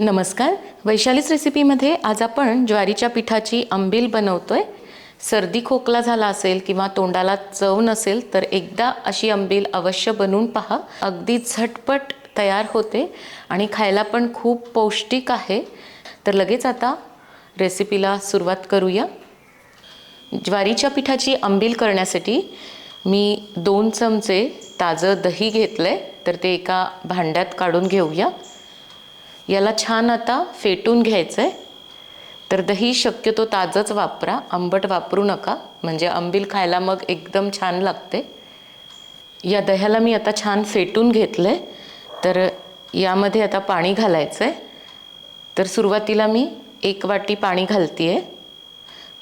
नमस्कार. वैशालीच रेसिपीमध्ये आज आपण ज्वारीच्या पिठाची आंबील आहे सर्दी खोकला झाला असेल किंवा तोंडाला चव नसेल तर एकदा अशी आंबील अवश्य बनवून पहा. अगदी झटपट तयार होते आणि खायला पण खूप पौष्टिक आहे. तर लगेच आता रेसिपीला सुरुवात करूया. ज्वारीच्या पिठाची आंबील करण्यासाठी मी दोन चमचे ताजं दही घेतलं आहे तर ते एका भांड्यात काढून घेऊया. याला छान आता फेटून घ्यायचं आहे तर दही शक्यतो ताजंच वापरा आंबट वापरू नका. म्हणजे आंबील खायला मग एकदम छान लागते. या दह्याला मी आता छान फेटून घेतलं आहे तर यामध्ये आता पाणी घालायचं आहे तर सुरुवातीला मी एक वाटी पाणी घालते आहे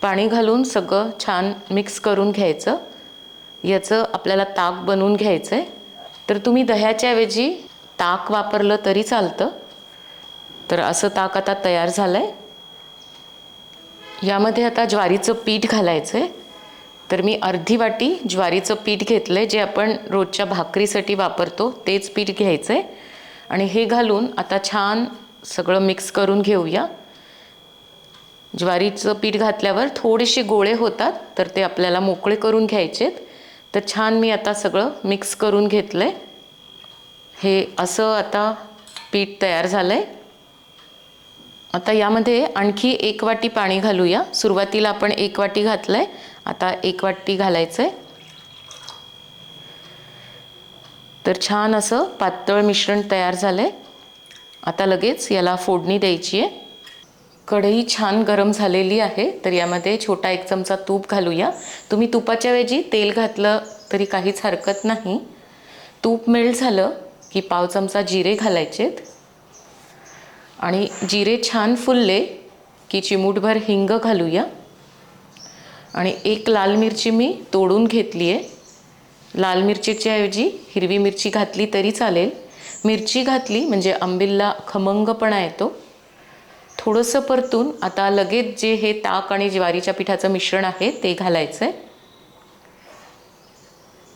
पाणी घालून सगळं छान मिक्स करून घ्यायचं. याचं आपल्याला ताक बनवून घ्यायचं आहे तर तुम्ही दह्याच्या ऐवजी ताक वापरलं तरी चालतं. तर असं ताक आता तयार झालं आहे यामध्ये आता ज्वारीचं पीठ घालायचं आहे तर मी अर्धी वाटी ज्वारीचं पीठ घेतलं आहे जे आपण रोजच्या भाकरीसाठी वापरतो तेच पीठ घ्यायचं आहे आणि हे घालून आता छान सगळं मिक्स करून घेऊया. ज्वारीचं पीठ घातल्यावर थोडेसे गोळे होतात तर ते आपल्याला मोकळे करून घ्यायचेत. तर छान मी आता सगळं मिक्स करून घेतलं आहे हे असं आता पीठ तयार झालं आहे आता यामध्ये आणखी एक वाटी पाणी घालूया. सुरुवातीला आपण एक वाटी घातलं आहे आता एक वाटी घालायचं आहे तर छान असं पातळ मिश्रण तयार झालं आहे आता लगेच याला फोडणी द्यायची आहे कढई छान गरम झालेली आहे. तर यामध्ये छोटा एक चमचा तूप घालूया. तुम्ही तुपाच्या ऐवजी तेल घातलं तरी काहीच हरकत नाही. तूप मेल्ट झालं की पाव चमचा जिरे घालायचेत. आणि जिरे छान फुलले की चिमूटभर हिंग घालूया. आणि एक लाल मिरची मी तोडून घेतली आहे लाल मिरचीच्या ऐवजी हिरवी मिरची घातली तरी चालेल. मिरची घातली म्हणजे आंबिलला खमंगपणा येतो. थोडंसं परतून आता लगेच जे हे ताक आणि ज्वारीच्या पिठाचं मिश्रण आहे ते घालायचं आहे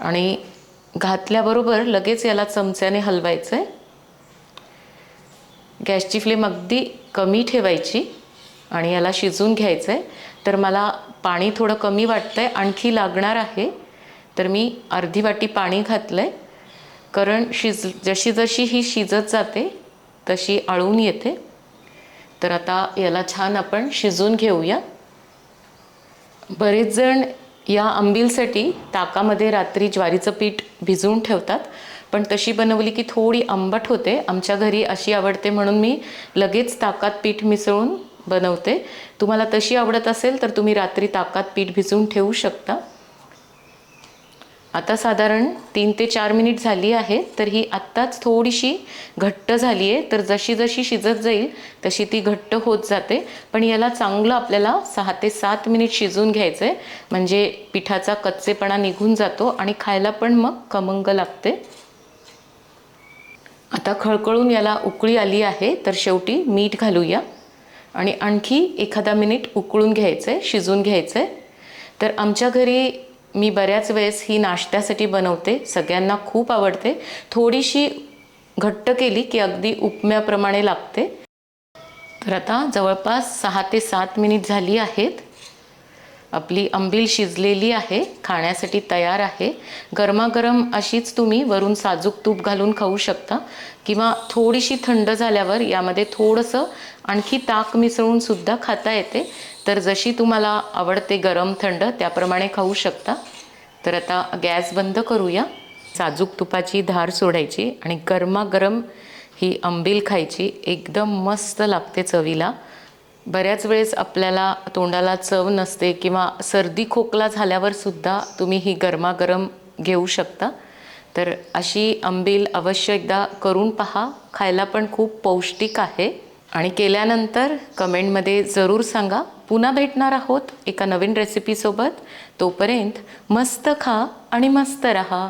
आणि घातल्याबरोबर लगेच याला चमच्याने हलवायचं आहे गॅसची फ्लेम अगदी कमी ठेवायची आणि याला शिजून घ्यायचं आहे तर मला पाणी थोडं कमी वाटतं आहे आणखी लागणार आहे. तर मी अर्धी वाटी पाणी घातलं आहे कारण शिज जशी जशी ही शिजत जाते तशी आळून येते. तर आता याला छान आपण शिजून घेऊया. बरेच जण या आंबीलसाठी ताकामध्ये रात्री ज्वारीचं पीठ भिजवून ठेवतात. पण तशी बनवली की थोडी आंबट होते. आमच्या घरी अशी आवडते म्हणून मी लगेच ताकात पीठ मिसळून बनवते. तुम्हाला तशी आवडत असेल तर तुम्ही रात्री ताकात पीठ भिजवून ठेवू शकता. आता साधारण तीन ते चार मिनिट झाली आहे तर ही आत्ताच थोडीशी घट्ट झाली आहे. तर जशी जशी शिजत जाईल तशी ती घट्ट होत जाते. पण याला चांगलं आपल्याला सहा ते सात मिनिट शिजून घ्यायचं आहे म्हणजे पिठाचा कच्चेपणा निघून जातो आणि खायला पण मग खमंग लागते. आता खळखळून याला उकळी आली आहे तर शेवटी मीठ घालूया. आणि आणखी एखादा मिनिट उकळून घ्यायचं आहे शिजून घ्यायचं आहे तर आमच्या घरी मी बऱ्याच वेळेस ही नाश्त्यासाठी बनवते सगळ्यांना खूप आवडते. थोडीशी घट्ट केली की अगदी उपम्याप्रमाणे लागते. तर आता जवळपास सहा ते सात मिनिट झाली आहेत. आपली अंबील शिजलेली आहे खाण्यासाठी तयार आहे. गरमागरम अशीच तुम्ही वरून साजूक तूप घालून खाऊ शकता किंवा थोडीशी थंड झाल्यावर यामध्ये थोडंसं आणखी ताक मिसळून सुद्धा खाता येते. तर जशी तुम्हाला आवडते गरम थंड त्याप्रमाणे खाऊ शकता. तर आता गॅस बंद करूया. साजूक तुपाची धार सोडायची आणि गरमागरम ही आंबील खायची. एकदम मस्त लागते चवीला. बऱ्याच वेळेस आपल्याला तोंडाला चव नसते किंवा सर्दी खोकला झाल्यावर सुद्धा तुम्ही ही गरमागरम घेऊ शकता. तर अशी आंबील अवश्य एकदा करून पहा. खायला पण खूप पौष्टिक आहे. आणि केल्यानंतर कमेंटमध्ये जरूर सांगा. पुन्हा भेटणार आहोत एका नवीन रेसिपीसोबत तोपर्यंत मस्त खा आणि मस्त रहा.